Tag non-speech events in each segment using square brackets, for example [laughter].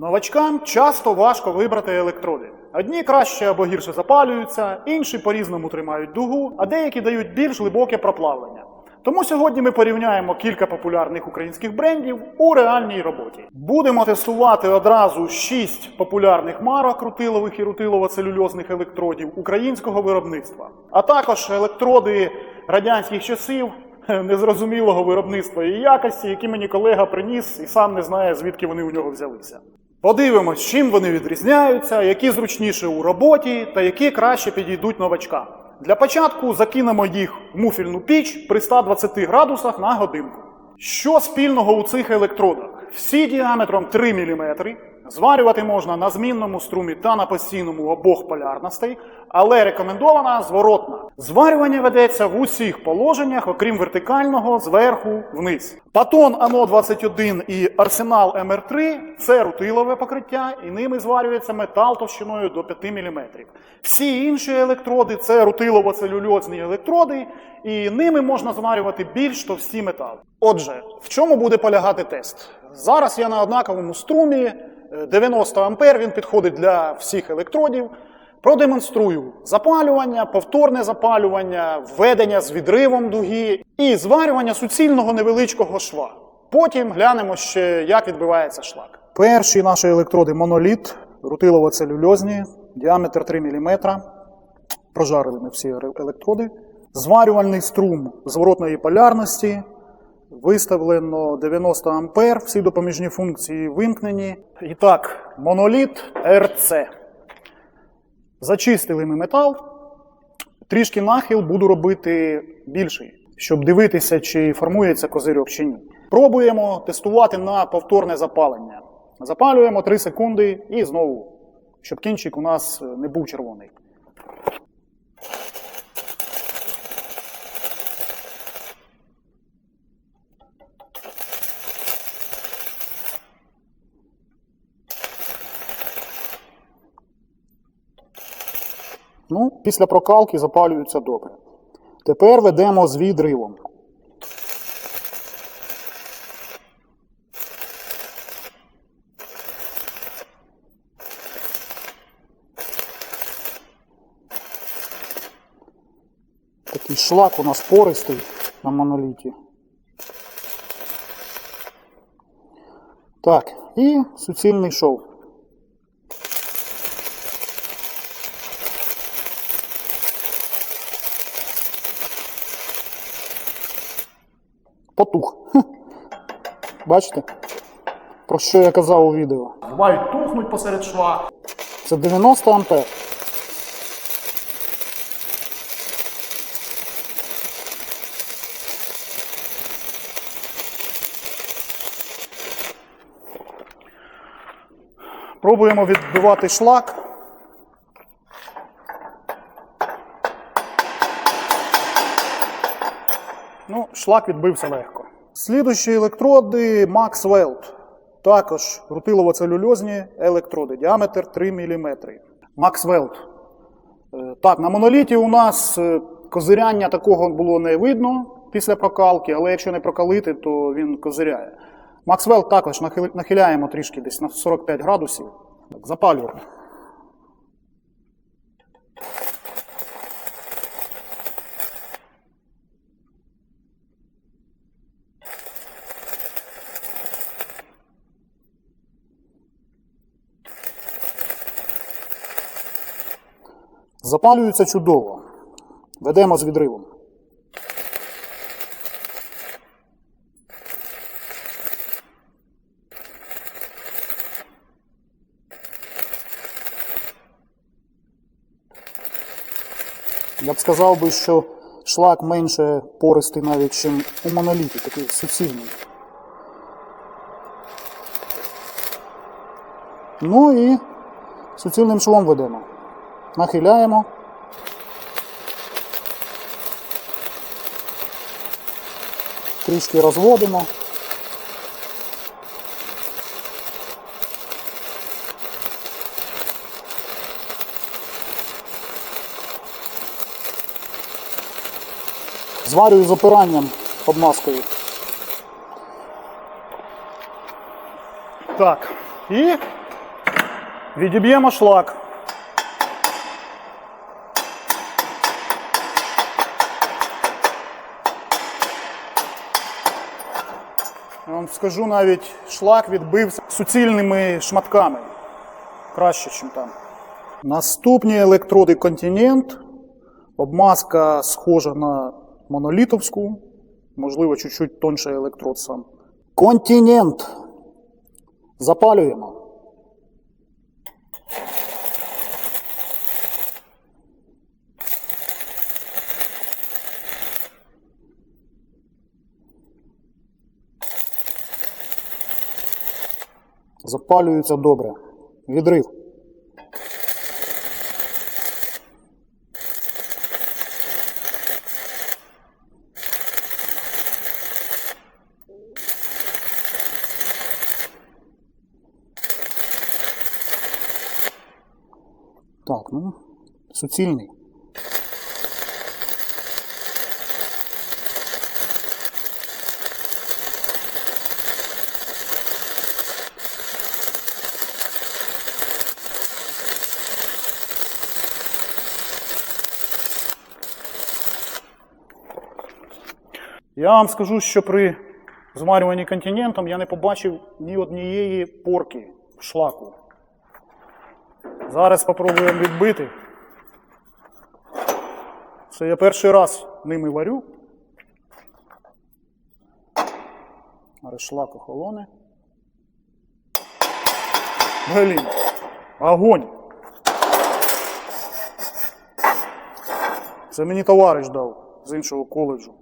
Новачкам часто важко вибрати електроди. Одні краще або гірше запалюються, інші по-різному тримають дугу, а деякі дають більш глибоке проплавлення. Тому сьогодні ми порівняємо кілька популярних українських брендів у реальній роботі. Будемо тестувати одразу 6 популярних марок рутилових і рутилово-целюльозних електродів українського виробництва, а також електроди радянських часів [laughs] незрозумілого виробництва і якості, які мені колега приніс і сам не знає, звідки вони у нього взялися. Подивимось, чим вони відрізняються, які зручніші у роботі та які краще підійдуть новачкам. Для початку закинемо їх в муфільну піч при 120 градусах на годинку. Що спільного у цих електродах? Всі діаметром 3 мм. Зварювати можна на змінному струмі та на постійному обох полярностей, але рекомендована зворотна. Зварювання ведеться в усіх положеннях, окрім вертикального, зверху вниз. Патон ано 21 і Арсенал МР3 це рутилове покриття, і ними зварюється метал товщиною до 5 мм. Всі інші електроди це рутилово-целюльозні електроди, і ними можна зварювати більш товсті метали. Отже, в чому буде полягати тест? Зараз я на однаковому струмі 90 ампер, він підходить для всіх електродів. Продемонструю запалювання, повторне запалювання, введення з відривом дуги і зварювання суцільного невеличкого шва. Потім глянемо ще, як відбивається шлак. Перші наші електроди моноліт, рутилово-целюльозні, діаметр 3 мм. Прожарили ми всі електроди. Зварювальний струм зворотної полярності. Виставлено 90 ампер, всі допоміжні функції вимкнені. І так, моноліт РЦ. Зачистили ми метал. Трішки нахил буду робити більший, щоб дивитися, чи формується козирьок чи ні. Пробуємо тестувати на повторне запалення. Запалюємо 3 секунди і знову, щоб кінчик у нас не був червоний. Ну, після прокалки запалюються добре. Тепер ведемо з відривом. Такий шлак у нас пористий на моноліті. Так, і суцільний шов. Потух. Хм. Бачите? Про що я казав у відео? Бувають тухнуть посеред шва. Це 90 ампер. Пробуємо відбивати шлак. Шлак відбився легко. Слідущі електроди Max Weld. Також рутилово-целюльозні електроди, діаметр 3 мм. Max Weld. Е, Так, на моноліті у нас е, козиряння такого було не видно після прокалки, але якщо не прокалити, то він козиряє. Weld також нахиляємо трішки десь на 45 градусів. Так, запалюємо. Запалюється чудово. Ведемо з відривом. Я б сказав би, що шлак менше пористий навіть, ніж у моноліті, такий суцільний. Ну і суцільним швом ведемо. Нахиляємо. Трішки розводимо. Зварюю з опиранням обмазкою. Так. І Відіб'ємо шлак. Скажу навіть шлак відбився суцільними шматками. Краще, ніж там. Наступні електроди континент. Обмазка схожа на монолітовську. Можливо, чуть-чуть тонший електрод сам. Континент. Запалюємо. Запалюється добре. Відрив. Так, ну, суцільний. Я вам скажу, що при зварюванні континентом я не побачив ні однієї порки в шлаку. Зараз спробуємо відбити. Це я перший раз ними варю. Зараз шлак охолоне. Блін. Огонь. Це мені товариш дав з іншого коледжу.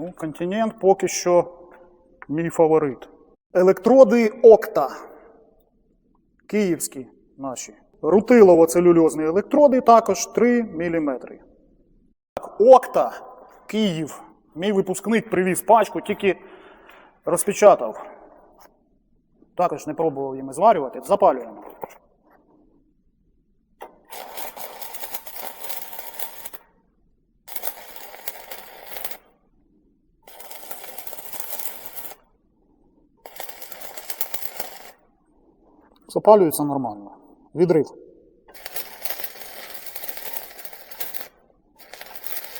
Ну, континент поки що мій фаворит. Електроди Окта. Київські наші. Рутилово-целюльозні електроди також 3 мм. Так, Окта, Київ. Мій випускник привіз пачку, тільки розпечатав. Також не пробував їм зварювати. Запалюємо. Запалюється нормально. Відрив.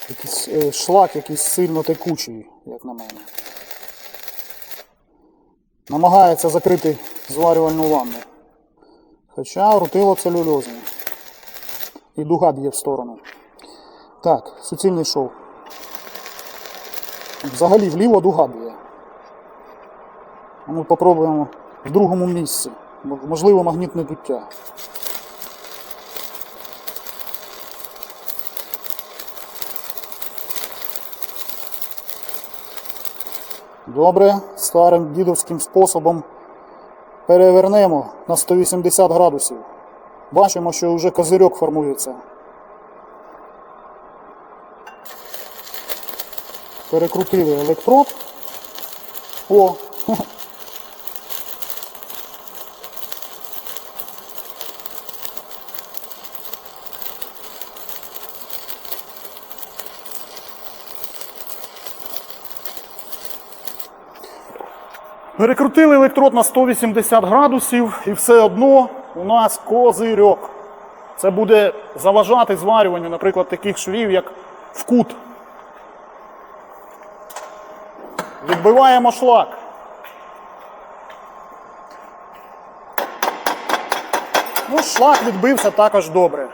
Якийсь е, шлак якийсь сильно текучий, як на мене. Намагається закрити зварювальну ванну. Хоча рутило целюльозне. І дуга б'є в сторону. Так, суцільний шов. Взагалі вліво дуга б'є. А Ну, попробуємо в другому місці. Можливо, магнітне дуття. Добре, старим дідовським способом перевернемо на 180 градусів. Бачимо, що вже козирьок формується. Перекрутили електрод. О! Перекрутили електрод на 180 градусів і все одно у нас козирьок. Це буде заважати зварюванню, наприклад, таких швів, як в кут. Відбиваємо шлак. Ну, шлак відбився також добре.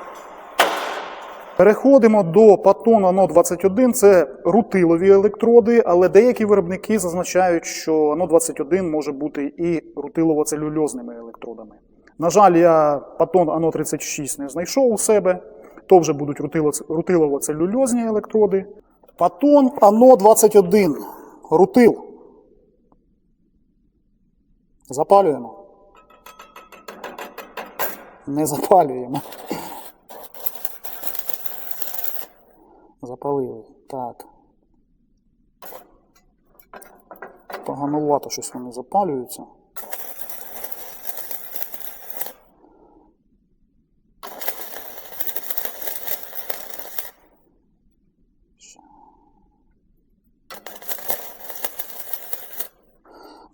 Переходимо до Патон ано 21 це рутилові електроди, але деякі виробники зазначають, що ано 21 може бути і рутилово-целюльозними електродами. На жаль, я Патон ано 36 не знайшов у себе, то вже будуть рутилово-целюльозні електроди. Патон ано 21 рутил. Запалюємо. Не запалюємо. Запалили. Так. Поганувато щось вони запалюються.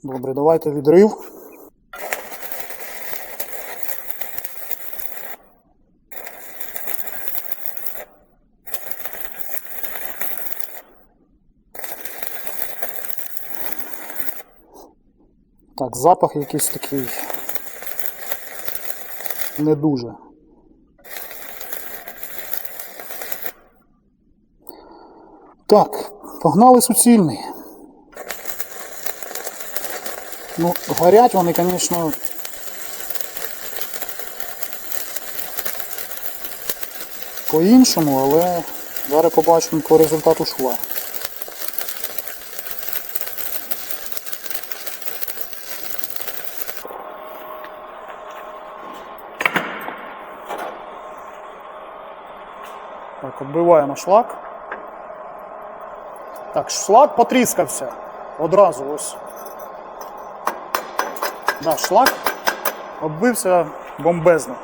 Добре, давайте відрив. Так, запах якийсь такий. Не дуже. Так, погнали суцільний. Ну, горять вони, звісно. По-іншому, але зараз побачимо по результату шва. Так, відбиваємо шлак. Так, шлак потріскався. Одразу ось. Да, шлак оббився бомбезно.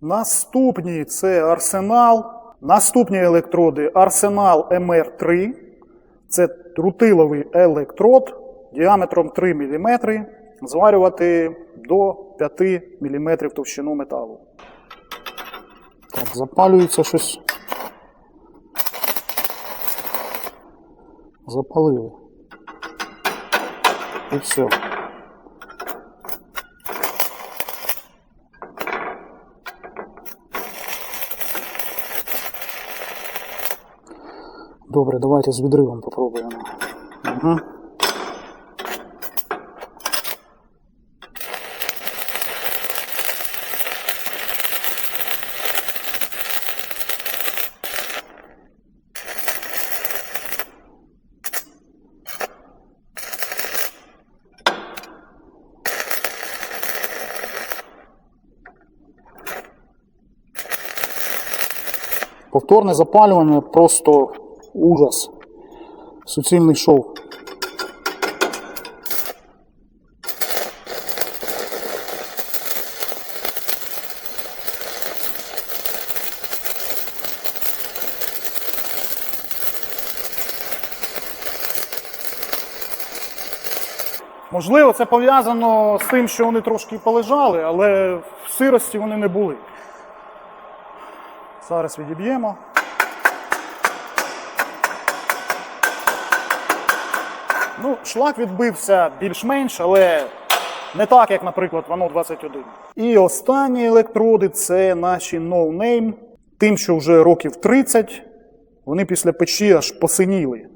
Наступні це арсенал. Наступні електроди Арсенал МР3. Це трутиловий електрод діаметром 3 мм. Зварювати до 5 мм товщину металу. Так, запалюється щось. Запалили. І все. Добре, давайте з відривом попробуємо. Угу. Повторне запалювання просто ужас. Суцільний шов. Можливо, це пов'язано з тим, що вони трошки полежали, але в сирості вони не були. Зараз відіб'ємо. Ну, шлак відбився більш-менш, але не так, як, наприклад, воно 21. І останні електроди це наші no-name. Тим, що вже років 30, вони після печі аж посиніли.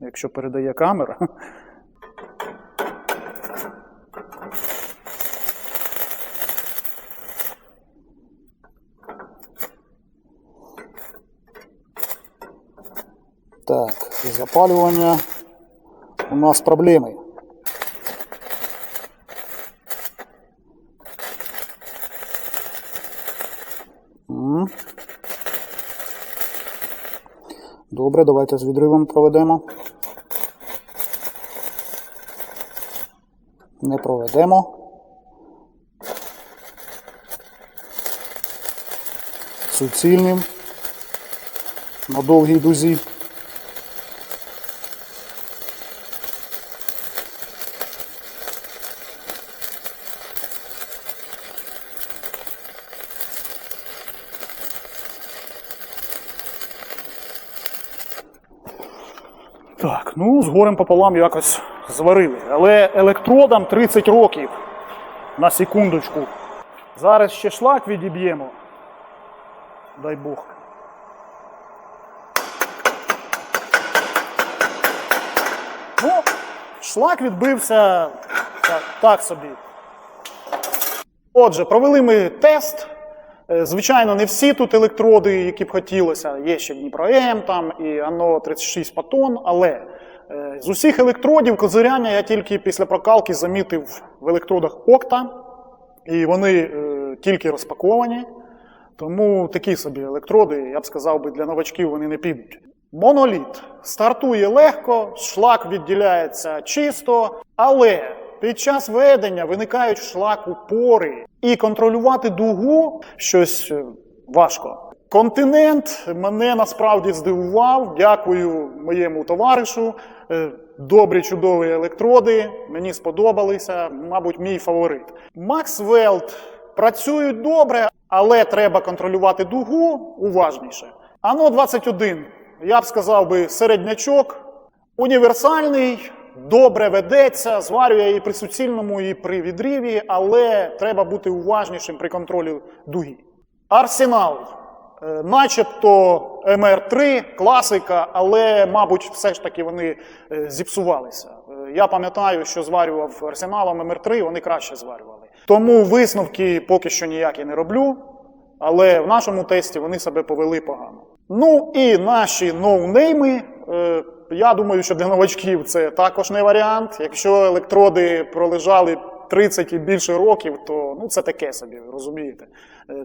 Якщо передає камера. Так, запалювання. У нас проблеми. Добре, давайте з відривом проведемо. Не проведемо. Суцільним. На довгій дузі. Так, ну з горем пополам якось зварили. Але електродам 30 років. На секундочку. Зараз ще шлак відіб'ємо. Дай Бог. Ну, шлак відбився так, так собі. Отже, провели ми тест. Е, Звичайно, не всі тут електроди, які б хотілося. Є ще Дніпро М там і ано 36 патон, але з усіх електродів козиряння я тільки після прокалки замітив в електродах Окта, і вони е, тільки розпаковані. Тому такі собі електроди, я б сказав би, для новачків вони не підуть. Моноліт стартує легко, шлак відділяється чисто, але під час ведення виникають в шлаку пори, і контролювати дугу щось е, важко. Континент мене насправді здивував. Дякую моєму товаришу. Е, Добрі, чудові електроди. Мені сподобалися, мабуть, мій фаворит. Максвелд працюють добре, але треба контролювати дугу уважніше. Ано 21, я б сказав би, середнячок, універсальний, добре ведеться, зварює і при суцільному, і при відриві, але треба бути уважнішим при контролі дуги. Арсенал. Е, Начебто МР3, класика, але, мабуть, все ж таки вони е, зіпсувалися. Е, Я пам'ятаю, що зварював арсеналом МР3, вони краще зварювали. Тому висновки поки що ніякі не роблю, але в нашому тесті вони себе повели погано. Ну і наші ноунейми. Я думаю, що для новачків це також не варіант. Якщо електроди пролежали 30 і більше років, то ну, це таке собі, розумієте.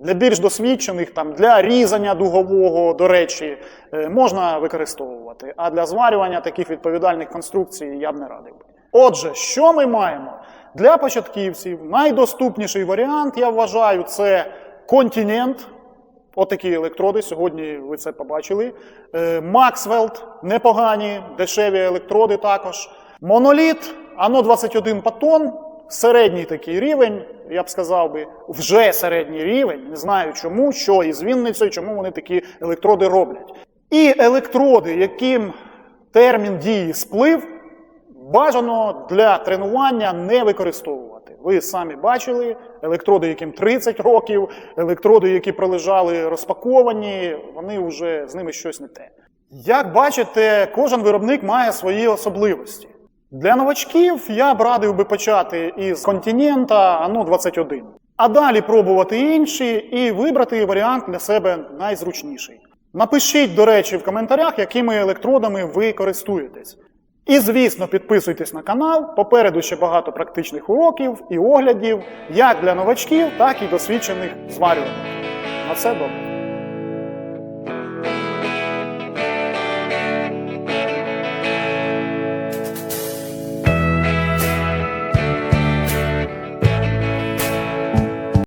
Для більш досвідчених, там, для різання дугового, до речі, е, можна використовувати. А для зварювання таких відповідальних конструкцій я б не радив. Отже, що ми маємо? Для початківців найдоступніший варіант, я вважаю, це континент. Отакі електроди, сьогодні ви це побачили. Е, Максвелд непогані, дешеві електроди також. Моноліт, ано 21 патон, середній такий рівень, я б сказав би, вже середній рівень. Не знаю чому, що із Вінницею, чому вони такі електроди роблять. І електроди, яким термін дії сплив, бажано для тренування не використовувати. Ви самі бачили електроди, яким 30 років, електроди, які пролежали розпаковані, вони вже з ними щось не те. Як бачите, кожен виробник має свої особливості. Для новачків я б радив би почати із континента ано 21. А далі пробувати інші і вибрати варіант для себе найзручніший. Напишіть, до речі, в коментарях, якими електродами ви користуєтесь. І, звісно, підписуйтесь на канал. Попереду ще багато практичних уроків і оглядів як для новачків, так і досвідчених зварювальників. На все добре.